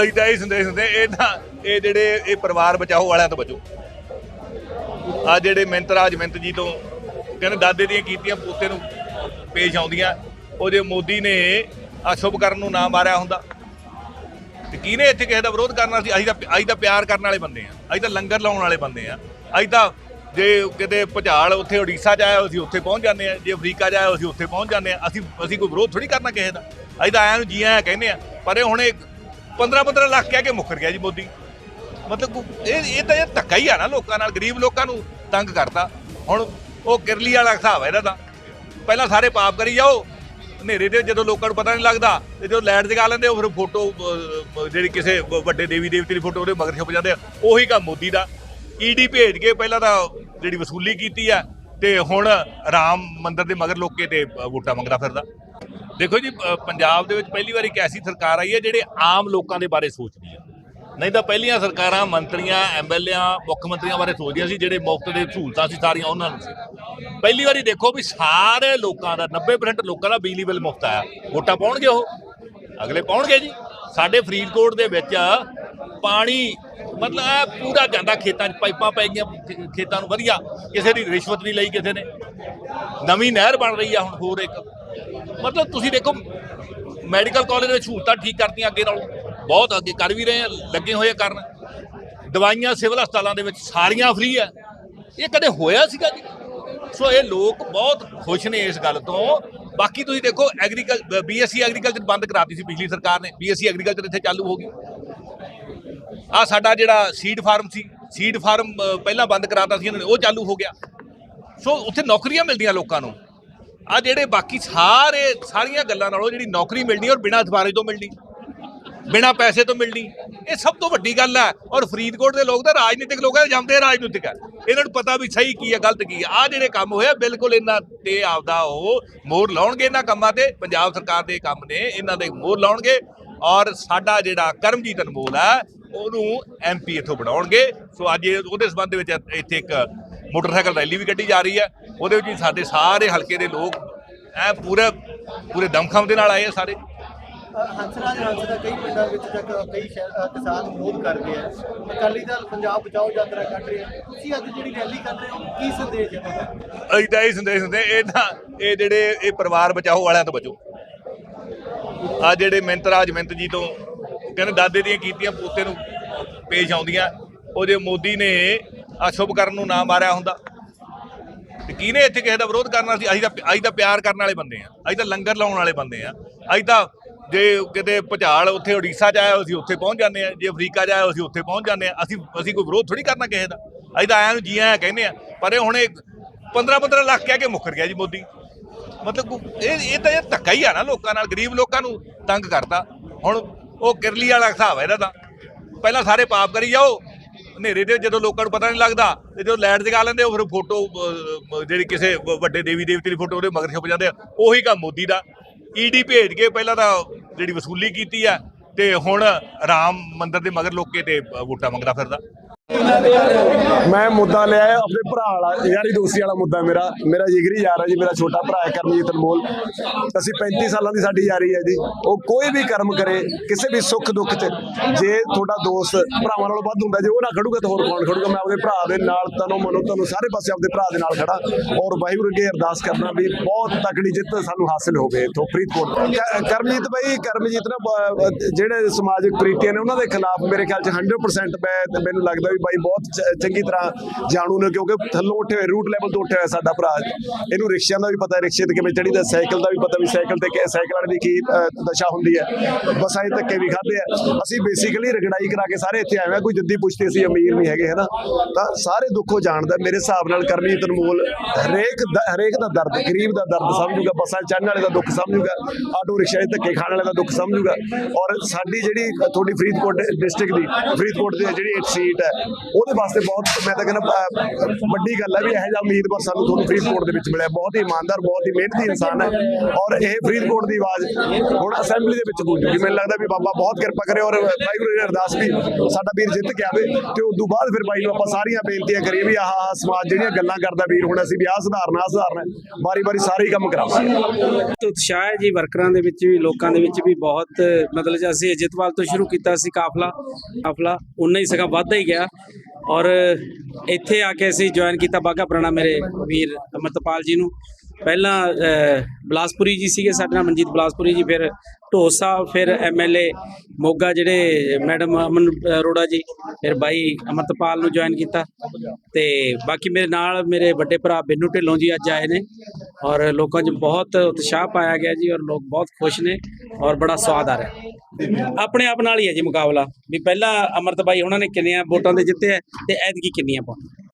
ਅਸੀਂ ਤਾਂ ਇਹ ਸੰਦੇਸ਼ ਦਿੰਦੇ ਇਹ ਤਾਂ ਇਹ ਜਿਹੜੇ ਇਹ ਪਰਿਵਾਰ ਬਚਾਓ ਵਾਲਿਆਂ ਤੋਂ ਬਚੋ। ਆ ਜਿਹੜੇ ਮਿੰਤ ਰਾਜ ਮਿੰਤ ਜੀ ਤੋਂ ਕਹਿੰਦੇ ਦਾਦੇ ਦੀਆਂ ਕੀਤੀਆਂ ਪੋਤੇ ਨੂੰ ਪੇਸ਼ ਆਉਂਦੀਆਂ ਉਹ ਜੇ ਮੋਦੀ ਨੇ ਅਸ਼ੁਭ ਕਰਨ ਨੂੰ ਨਾ ਮਾਰਿਆ ਹੁੰਦਾ। ਤੇ ਕਿਹਨੇ ਇੱਥੇ ਕਿਸੇ ਦਾ ਵਿਰੋਧ ਕਰਨਾ ਸੀ? ਅਸੀਂ ਤਾਂ ਅਸੀਂ ਤਾਂ ਪਿਆਰ ਕਰਨ ਵਾਲੇ ਬੰਦੇ ਆ ਅਸੀਂ ਤਾਂ ਲੰਗਰ ਲਾਉਣ ਵਾਲੇ ਬੰਦੇ ਆ ਅਸੀਂ ਤਾਂ ਜੇ ਕਿਤੇ ਭੁਚਾਲ ਉੱਥੇ ਓਡੀਸ਼ਾ ਚ ਆਇਆ ਅਸੀਂ ਉੱਥੇ ਪਹੁੰਚ ਜਾਂਦੇ ਆ ਜੇ ਅਫਰੀਕਾ ਚ ਆਇਆ ਅਸੀਂ ਉੱਥੇ ਪਹੁੰਚ ਜਾਂਦੇ ਆ ਅਸੀਂ ਅਸੀਂ ਕੋਈ ਵਿਰੋਧ ਥੋੜੀ ਕਰਨਾ ਕਿਸੇ ਦਾ। ਅਸੀਂ ਤਾਂ ਆਇਆਂ ਨੂੰ ਜੀ ਆਇਆਂ ਕਹਿੰਦੇ ਆ ਪਰ ਇਹ ਹੁਣ ਇਹ 15 15 ਲੱਖ ਕਹਿ ਕੇ ਮੁੱਕਰ ਗਿਆ ਜੀ ਮੋਦੀ। ਮਤਲਬ ਇਹ ਇਹ ਤਾਂ ਇਹ ਧੱਕਾ ਹੀ ਆ ਨਾ ਲੋਕਾਂ ਨਾਲ, ਗਰੀਬ ਲੋਕਾਂ ਨੂੰ ਤੰਗ ਕਰਤਾ। ਹੁਣ ਉਹ ਕਿਰਲੀ ਵਾਲਾ ਹਿਸਾਬ ਹੈ ਇਹਦਾ ਤਾਂ ਪਹਿਲਾਂ ਸਾਰੇ ਪਾਪ ਕਰੀ ਜਾਓ, ਹਨੇਰੇ ਦੇ ਜਦੋਂ ਲੋਕਾਂ ਨੂੰ ਪਤਾ ਨਹੀਂ ਲੱਗਦਾ, ਤੇ ਜਦੋਂ ਲਾਈਟ ਜਗਾ ਲੈਂਦੇ ਉਹ ਫਿਰ ਫੋਟੋ ਜਿਹੜੀ ਕਿਸੇ ਵੱਡੇ ਦੇਵੀ ਦੇਵਤੇ ਦੀ ਫੋਟੋ ਉਹਦੇ ਮਗਰ ਛੁਪ ਜਾਂਦੇ ਆ। ਉਹੀ ਕੰਮ ਮੋਦੀ ਦਾ। ਈਡੀ ਭੇਜ ਕੇ ਪਹਿਲਾਂ ਤਾਂ ਜਿਹੜੀ ਵਸੂਲੀ ਕੀਤੀ ਆ, ਤੇ ਹੁਣ ਰਾਮ ਮੰਦਰ ਦੇ ਮਗਰ ਲੋਕੇ ਤੇ ਵੋਟਾਂ ਮੰਗਦਾ ਫਿਰਦਾ। ਦੇਖੋ ਜੀ ਪੰਜਾਬ ਦੇ ਵਿੱਚ ਪਹਿਲੀ ਵਾਰੀ ਇੱਕ ਐਸੀ ਸਰਕਾਰ ਆਈ ਹੈ ਜਿਹੜੇ ਆਮ ਲੋਕਾਂ ਦੇ ਬਾਰੇ ਸੋਚਦੀ ਹੈ ਨਹੀਂ ਤਾਂ ਪਹਿਲੀਆਂ ਸਰਕਾਰਾਂ ਮੰਤਰੀਆਂ ਐਮਐਲਏਆਂ ਮੁੱਖ ਮੰਤਰੀਆਂ ਬਾਰੇ ਸੋਚਦੀਆਂ ਸੀ, ਜਿਹੜੇ ਮੁਫਤ ਦੇ ਸਹੂਲਤਾਂ ਸੀ ਸਾਰੀਆਂ ਉਹਨਾਂ ਨੂੰ ਸੀ। ਪਹਿਲੀ ਵਾਰੀ ਦੇਖੋ ਵੀ ਸਾਰੇ ਲੋਕਾਂ ਦਾ 90% ਲੋਕਾਂ ਦਾ ਬਿਜਲੀ ਬਿੱਲ ਮੁਫਤ ਆਇਆ। ਵੋਟਾਂ ਪਾਉਣਗੇ ਉਹ। ਅਗਲੇ ਪਾਉਣਗੇ ਜੀ। ਸਾਡੇ ਫਰੀਦਕੋਟ ਦੇ ਵਿੱਚ ਪਾਣੀ, ਮਤਲਬ ਪੂਰਾ ਜਾਂਦਾ ਖੇਤਾਂ 'ਚ ਪਾਈਪਾਂ ਪੈ ਗਈਆਂ ਖੇਤਾਂ ਨੂੰ ਵਧੀਆ। ਕਿਸੇ ਦੀ ਰਿਸ਼ਵਤ ਨਹੀਂ ਲਈ ਕਿਸੇ ਨੇ। ਨਵੀਂ ਨਹਿਰ ਬਣ ਰਹੀ ਆ ਹੁਣ ਹੋਰ ਇੱਕ। ਮਤਲਬ ਤੁਸੀਂ ਦੇਖੋ ਮੈਡੀਕਲ ਕਾਲਜ ਦੇ ਸਹੂਲਤਾਂ ਠੀਕ ਕਰਤੀਆਂ ਅੱਗੇ ਨਾਲੋਂ, ਬਹੁਤ ਅੱਗੇ ਕਰ ਵੀ ਰਹੇ ਆ, ਲੱਗੇ ਹੋਏ ਕਰਨ। ਦਵਾਈਆਂ ਸਿਵਲ ਹਸਪਤਾਲਾਂ ਦੇ ਵਿੱਚ ਸਾਰੀਆਂ ਫ੍ਰੀ ਆ। ਇਹ ਕਦੇ ਹੋਇਆ ਸੀਗਾ ਜੀ? ਸੋ ਇਹ ਲੋਕ ਬਹੁਤ ਖੁਸ਼ ਨੇ ਇਸ ਗੱਲ ਤੋਂ। ਬਾਕੀ ਤੁਸੀਂ ਦੇਖੋ ਐਗਰੀਕਲ ਬੀਐਸਸੀ ਐਗਰੀਕਲਚਰ ਬੰਦ ਕਰਾਤੀ ਸੀ ਪਿਛਲੀ ਸਰਕਾਰ ਨੇ। ਬੀਐਸਸੀ ਐਗਰੀਕਲਚਰ ਇੱਥੇ ਚਾਲੂ ਹੋ ਗਈ। ਆ ਸਾਡਾ ਜਿਹੜਾ ਸੀਡ ਫਾਰਮ ਸੀ ਸੀਡ ਫਾਰਮ ਪਹਿਲਾਂ ਬੰਦ ਕਰਾਤਾ ਸੀ ਇਹਨਾਂ ਨੇ, ਉਹ ਚਾਲੂ ਹੋ ਗਿਆ। ਸੋ ਉੱਥੇ ਨੌਕਰੀਆਂ ਮਿਲਦੀਆਂ ਲੋਕਾਂ ਨੂੰ। ਆ ਜਿਹੜੇ ਬਾਕੀ ਸਾਰੇ, ਸਾਰੀਆਂ ਗੱਲਾਂ ਨਾਲੋਂ ਜਿਹੜੀ ਨੌਕਰੀ ਮਿਲਣੀ ਔਰ ਬਿਨਾਂ ਅਥਵਾਰੇ ਤੋਂ ਮਿਲਣੀ, ਬਿਨਾਂ ਪੈਸੇ ਤੋਂ ਮਿਲਣੀ, ਇਹ ਸਭ ਤੋਂ ਵੱਡੀ ਗੱਲ ਹੈ। ਔਰ ਫਰੀਦਕੋਟ ਦੇ ਲੋਕ ਤਾਂ ਰਾਜਨੀਤਿਕ ਲੋਕ ਹੈ, ਜਾਂਦੇ ਰਾਜਨੀਤਿਕ। ਹੈ ਇਹਨਾਂ ਨੂੰ ਪਤਾ ਵੀ ਸਹੀ ਕੀ ਹੈ, ਗਲਤ ਕੀ ਹੈ। ਆ ਜਿਹੜੇ ਕੰਮ ਹੋਇਆ ਬਿਲਕੁਲ ਇਹਨਾਂ ਤੇ ਆਪਦਾ ਉਹ ਮੋਹਰ ਲਾਉਣਗੇ ਇਹਨਾਂ ਕੰਮਾਂ ਤੇ। ਪੰਜਾਬ ਸਰਕਾਰ ਦੇ ਕੰਮ ਨੇ, ਇਹਨਾਂ ਦੇ ਮੋਹਰ ਲਾਉਣਗੇ। ਔਰ ਸਾਡਾ ਜਿਹੜਾ ਕਰਮਜੀਤ ਅਨਮੋਲ ਹੈ, ਉਹਨੂੰ ਐਮਪੀ ਇੱਥੋਂ ਬਣਾਉਣਗੇ। ਸੋ ਅੱਜ ਉਹਦੇ ਸੰਬੰਧ ਵਿੱਚ ਇੱਥੇ ਇੱਕ ਮੋਟਰਸਾਈਕਲ ਰੈਲੀ ਵੀ ਕੱਢੀ ਜਾ ਰਹੀ ਹੈ। ਉਹਦੇ ਵਿੱਚ ਸਾਡੇ ਸਾਰੇ ਹਲਕੇ ਦੇ ਲੋਕ ਐ ਪੂਰੇ ਪੂਰੇ ਦਮਖਮ ਦੇ ਨਾਲ ਆਏ ਆ ਸਾਰੇ। ਹੰਸਰਾਜ ਹੰਸ ਦਾ ਕਈ ਪਿੰਡਾਂ ਵਿੱਚ ਤੱਕ ਕਈ ਕਿਸਾਨ ਵਿਰੋਧ ਕਰ ਰਹੇ ਆ। ਅਕਾਲੀ ਦਲ ਪੰਜਾਬ ਬਚਾਓ ਯਾਤਰਾ ਕੱਢ ਰਿਹਾ। ਤੁਸੀਂ ਅੱਜ ਜਿਹੜੀ ਰੈਲੀ ਕਰ ਰਹੇ ਹੋ ਕੀ ਸੰਦੇਸ਼ ਹੈ ਤੁਹਾਡਾ? ਅਸੀਂ ਤਾਂ ਇਹ ਸੰਦੇਸ਼ ਦਿੰਦੇ ਇਹ ਤਾਂ ਇਹ ਜਿਹੜੇ ਇਹ ਪਰਿਵਾਰ ਬਚਾਓ ਵਾਲਿਆਂ ਤੋਂ ਬਚੋ। ਆ ਜਿਹੜੇ ਮਿਹਨਤ ਰਾਜ ਮਿਹਨਤ ਜੀ ਤੋਂ ਕਹਿੰਦੇ ਦਾਦੇ ਦੀਆਂ ਕੀਤੀਆਂ ਪੋਤੇ ਨੂੰ ਪੇਸ਼ ਆਉਂਦੀਆਂ ਉਹਦੇ ਮੋਦੀ ਨੇ ਅਸ਼ੁਭ ਕਰਨ ਨੂੰ ਨਾ ਮਾਰਿਆ ਹੁੰਦਾ। ਤੇ ਕਿਹਨੇ ਇੱਥੇ ਕਿਸੇ ਦਾ ਵਿਰੋਧ ਕਰਨਾ ਸੀ? ਅਸੀਂ ਤਾਂ ਅਸੀਂ ਤਾਂ ਪਿਆਰ ਕਰਨ ਵਾਲੇ ਬੰਦੇ ਆ ਅਸੀਂ ਤਾਂ ਲੰਗਰ ਲਾਉਣ ਵਾਲੇ ਬੰਦੇ ਆ ਅਸੀਂ ਤਾਂ ਜੇ ਕਿਤੇ ਭੁਚਾਲ ਉੱਥੇ ਓਡੀਸ਼ਾ ਚ ਆਇਆ ਅਸੀਂ ਉੱਥੇ ਪਹੁੰਚ ਜਾਂਦੇ ਆ ਜੇ ਅਫਰੀਕਾ ਚ ਆਇਆ ਅਸੀਂ ਉੱਥੇ ਪਹੁੰਚ ਜਾਂਦੇ ਆ ਅਸੀਂ ਅਸੀਂ ਕੋਈ ਵਿਰੋਧ ਥੋੜੀ ਕਰਨਾ ਕਿਸੇ ਦਾ। ਅਸੀਂ ਤਾਂ ਆਇਆਂ ਨੂੰ ਜੀ ਆਇਆਂ ਕਹਿੰਦੇ ਆ ਪਰ ਇਹ ਹੁਣ ਇਹ 15 15 ਲੱਖ ਕਹਿ ਕੇ ਮੁੱਕਰ ਗਿਆ ਜੀ ਮੋਦੀ। ਮਤਲਬ ਇਹ ਇਹ ਤਾਂ ਇਹ ਧੱਕਾ ਹੀ ਆ ਨਾ ਲੋਕਾਂ ਨਾਲ। ਗਰੀਬ ਲੋਕਾਂ ਨੂੰ ਤੰਗ ਕਰਤਾ ਹੁਣ ਉਹ ਕਿਰਲੀ ਵਾਲਾ ਹਿਸਾਬ ਹੈ ਇਹਦਾ ਤਾਂ। ਪਹਿਲਾਂ ਸਾਰੇ ਪਾਪ ਕਰੀ ਜਾਓ। ਹਨੇਰੇ ਦੇ ਜਦੋਂ ਲੋਕਾਂ ਨੂੰ ਪਤਾ ਨਹੀਂ ਲੱਗਦਾ ਤੇ ਜਦੋਂ ਲਾਈਟ ਜਗਾ ਲੈਂਦੇ ਉਹ ਫਿਰ ਫੋਟੋ ਜਿਹੜੀ ਕਿਸੇ ਵੱਡੇ ਦੇਵੀ ਦੇਵਤੇ ਦੀ ਫੋਟੋ ਉਹਦੇ ਮਗਰ ਛੁਪ ਜਾਂਦੇ ਆ। ਉਹੀ ਕੰਮ ਮੋਦੀ ਦਾ। ਈਡੀ ਭੇਜ ਕੇ ਪਹਿਲਾਂ ਤਾਂ ਜਿਹੜੀ ਵਸੂਲੀ ਕੀਤੀ ਆ ਤੇ ਹੁਣ ਰਾਮ ਮੰਦਰ ਦੇ ਮਗਰ ਲੋਕੇ ਤੇ ਵੋਟਾਂ ਮੰਗਦਾ ਫਿਰਦਾ। ਮੈਂ ਮੁੱਦਾ ਲਿਆ ਹੈ ਆਪਣੇ ਭਰਾ ਵਾਲਾ, ਯਾਰੀ ਦੋਸਤੀ ਵਾਲਾ ਮੁੱਦਾ ਮੇਰਾ। ਮੇਰਾ ਜਿਗਰੀ ਯਾਰ ਹੈ ਜੀ, ਮੇਰਾ ਛੋਟਾ ਭਰਾ ਹੈ ਕਰਮਜੀਤ ਅਨਮੋਲ। ਅਸੀਂ 35 ਸਾਲਾਂ ਦੀ ਸਾਡੀ ਯਾਰੀ ਹੈ ਜੀ। ਉਹ ਕੋਈ ਵੀ ਕਰਮ ਕਰੇ, ਕਿਸੇ ਵੀ ਸੁੱਖ ਦੁੱਖ 'ਚ, ਜੇ ਤੁਹਾਡਾ ਦੋਸਤ ਭਰਾਵਾਂ ਨਾਲੋਂ ਵੱਧ ਹੁੰਦਾ, ਜੇ ਉਹ ਨਾ ਖੜੂਗਾ ਤਾਂ ਹੋਰ ਕੌਣ ਖੜੂਗਾ? ਮੈਂ ਆਪਣੇ ਭਰਾ ਦੇ ਨਾਲ, ਤਨੋਂ ਮਨੋਂ ਤੁਹਾਨੂੰ ਸਾਰੇ ਪਾਸੇ ਆਪਣੇ ਭਰਾ ਦੇ ਨਾਲ ਖੜਾ ਔਰ ਵਾਹਿਗੁਰੂ ਅੱਗੇ ਅਰਦਾਸ ਕਰਨਾ ਵੀ ਬਹੁਤ ਤਕੜੀ ਜਿੱਤ ਸਾਨੂੰ ਹਾਸਿਲ ਹੋਵੇ ਇੱਥੋਂ ਫਰੀਦਕੋਟ ਕਰਮਜੀਤ ਬਾਈ, ਕਰਮਜੀਤ ਨਾ ਜਿਹੜੇ ਸਮਾਜਿਕ ਪ੍ਰੀਤੀਆਂ ਨੇ, ਉਹਨਾਂ ਦੇ ਖਿਲਾਫ ਮੇਰੇ ਖਿਆਲ 'ਚ 100% ਮੈਂ, ਮੈਨੂੰ ਲੱਗਦਾ ਵੀ ਬਾਈ ਬਹੁਤ ਚੰਗੀ ਤਰ੍ਹਾਂ ਜਾਣੂ ਨੇ ਕਿਉਂਕਿ ਥੱਲੋਂ ਉੱਠੇ ਹੋਏ ਰੂਟ ਲੈਵਲ ਤੋਂ ਉੱਠਿਆ ਹੋਇਆ ਸਾਡਾ ਭਰਾ। ਇਹਨੂੰ ਰਿਕਸ਼ਿਆਂ ਦਾ ਵੀ ਪਤਾ ਰਿਕਸ਼ੇ ਤੇ ਕਿਵੇਂ ਚੜੀਦਾ ਸਾਈਕਲ ਦਾ ਵੀ ਪਤਾ ਵੀ ਸਾਈਕਲ ਤੇ ਕਿ, ਸਾਈਕਲ ਵਾਲੇ ਦੀ ਕੀ ਦਸ਼ਾ ਹੁੰਦੀ ਹੈ। ਬਸਾਂ ਦੇ ਧੱਕੇ ਵੀ ਖਾਦੇ ਆ। ਅਸੀਂ ਬੇਸਿਕਲੀ ਰਗੜਾਈ ਕਰਾ ਕੇ ਸਾਰੇ ਇੱਥੇ ਆਏ ਹਾਂ ਕੋਈ ਜੱਦੀ ਪੁਸ਼ਤੀ ਅਸੀਂ, ਅਮੀਰ ਨਹੀਂ ਹੈਗੇ, ਹਨਾ? ਤਾਂ ਸਾਰੇ ਦੁੱਖੋਂ ਜਾਣਦਾ, ਮੇਰੇ ਹਿਸਾਬ ਨਾਲ ਕਰਨੀ ਅਨਮੋਲ ਹਰੇਕ ਦਾ- ਹਰੇਕ ਦਾ ਦਰਦ, ਗਰੀਬ ਦਾ ਦਰਦ ਸਮਝੂਗਾ, ਬੱਸਾਂ 'ਚ ਚੜ੍ਹਨ ਵਾਲੇ ਦਾ ਦੁੱਖ ਸਮਝੂਗਾ, ਆਟੋ ਰਿਕਸ਼ਾ 'ਚ ਧੱਕੇ ਖਾਣ ਵਾਲੇ ਦਾ ਦੁੱਖ ਸਮਝੂਗਾ। ਔਰ ਸਾਡੀ ਜਿਹੜੀ ਤੁਹਾਡੀ ਫਰੀਦਕੋਟ ਡਿਸਟ੍ਰਿਕਟ ਦੀ, ਫਰੀਦਕੋਟ ਦੀ ਜਿਹੜੀ ਇੱਕ ਸੀਟ ਹੈ ਉਹਦੇ ਵਾਸਤੇ ਬਹੁਤ, ਮੈਂ ਤਾਂ ਕਹਿੰਦਾ ਵੱਡੀ ਗੱਲ ਹੈ ਵੀ ਇਹੋ ਜਿਹਾ ਉਮੀਦਵਾਰ ਸਾਨੂੰ ਤੁਹਾਨੂੰ ਫਰੀਦਕੋਟ ਦੇ ਵਿੱਚ ਮਿਲਿਆ। ਬਹੁਤ ਹੀ ਇਮਾਨਦਾਰ, ਬਹੁਤ ਹੀ ਮਿਹਨਤੀ ਇਨਸਾਨ ਹੈ। ਔਰ ਇਹ ਫਰੀਦਕੋਟ ਦੀ ਆਵਾਜ਼ ਹੁਣ ਅਸੈਂਬਲੀ ਦੇ ਵਿੱਚ ਗੂੰਜੂਗੀ ਮੈਨੂੰ ਲੱਗਦਾ ਵੀ ਬਾਬਾ ਬਹੁਤ ਕਿਰਪਾ ਕਰੇ ਔਰ ਵਾਹਿਗੁਰੂ ਜੀ ਅਰਦਾਸ ਵੀ ਸਾਡਾ ਵੀਰ ਜਿੱਤ ਕੇ ਆਵੇ ਤੇ ਉਸ ਤੋਂ ਬਾਅਦ ਫਿਰ ਬਾਈ ਨੂੰ ਆਪਾਂ ਸਾਰੀਆਂ ਬੇਨਤੀਆਂ ਕਰੀਏ ਵੀ ਆਹ ਆਹ ਸਮਾਜ ਜਿਹੜੀਆਂ ਗੱਲਾਂ ਕਰਦਾ ਵੀਰ ਹੁਣ ਅਸੀਂ ਵੀ ਆਹ ਸੁਧਾਰਨਾ ਆਹ ਸੁਧਾਰਨਾ ਵਾਰੀ ਵਾਰੀ ਸਾਰੇ ਕੰਮ ਕਰਾਵਾਂਗੇ। ਬਹੁਤ ਉਤਸ਼ਾਹ ਹੈ ਜੀ ਵਰਕਰਾਂ ਦੇ ਵਿੱਚ ਵੀ, ਲੋਕਾਂ ਦੇ ਵਿੱਚ ਵੀ ਬਹੁਤ, ਮਤਲਬ ਜੇ ਅਸੀਂ ਅਜਿਤਵਾਲ ਤੋਂ ਸ਼ੁਰੂ ਕੀਤਾ ਸੀ ਕਾਫਲਾ। ਕਾਫਲਾ ਉਨਾ ਹੀ ਸਗਾ ਵੱਧਦਾ ਹੀ ਗਿਆ। ਔਰ ਇੱਥੇ ਆ ਕੇ ਅਸੀਂ ਜੁਆਇਨ ਕੀਤਾ ਬਾਗਾ ਪੁਰਾਣਾ ਮੇਰੇ ਵੀਰ ਅਮਰਤਪਾਲ ਜੀ ਨੂੰ। ਪਹਿਲਾਂ ਅਹ, ਬਲਾਸਪੁਰੀ ਜੀ ਸੀਗੇ ਸਾਡੇ ਨਾਲ ਮਨਜੀਤ ਬਲਾਸਪੁਰੀ ਜੀ ਫਿਰ ਢੋਸ ਸਾਹਿਬ ਫਿਰ ਐਮਐਲਏ ਮੋਗਾ ਜਿਹੜੇ ਮੈਡਮ ਅਮਨ ਅਰੋੜਾ ਜੀ ਫਿਰ ਬਾਈ ਅਮਰਤਪਾਲ ਨੂੰ ਜੁਆਇਨ ਕੀਤਾ। ਤੇ ਬਾਕੀ ਮੇਰੇ ਨਾਲ ਮੇਰੇ ਵੱਡੇ ਭਰਾ ਬਿੰਨੂ ਢਿੱਲੋਂ ਜੀ ਅੱਜ ਆਏ ਨੇ ਔਰ ਲੋਕਾਂ 'ਚ ਬਹੁਤ ਉਤਸ਼ਾਹ ਪਾਇਆ ਗਿਆ ਜੀ ਔਰ ਲੋਕ ਬਹੁਤ ਖੁਸ਼ ਨੇ ਔਰ ਬੜਾ ਸਵਾਦ ਆ ਰਿਹਾ। ਆਪਣੇ ਆਪ ਨਾਲ ਹੀ ਹੈ ਜੀ ਮੁਕਾਬਲਾ। ਵੀ ਪਹਿਲਾਂ ਅਮਰਤ ਬਾਈ ਉਹਨਾਂ ਨੇ ਕਿੰਨੀਆਂ ਵੋਟਾਂ ਦੇ ਜਿੱਤੇ ਹੈ ਤੇ ਐਤਕੀ ਕਿੰਨੀਆਂ ਪਾਉਣ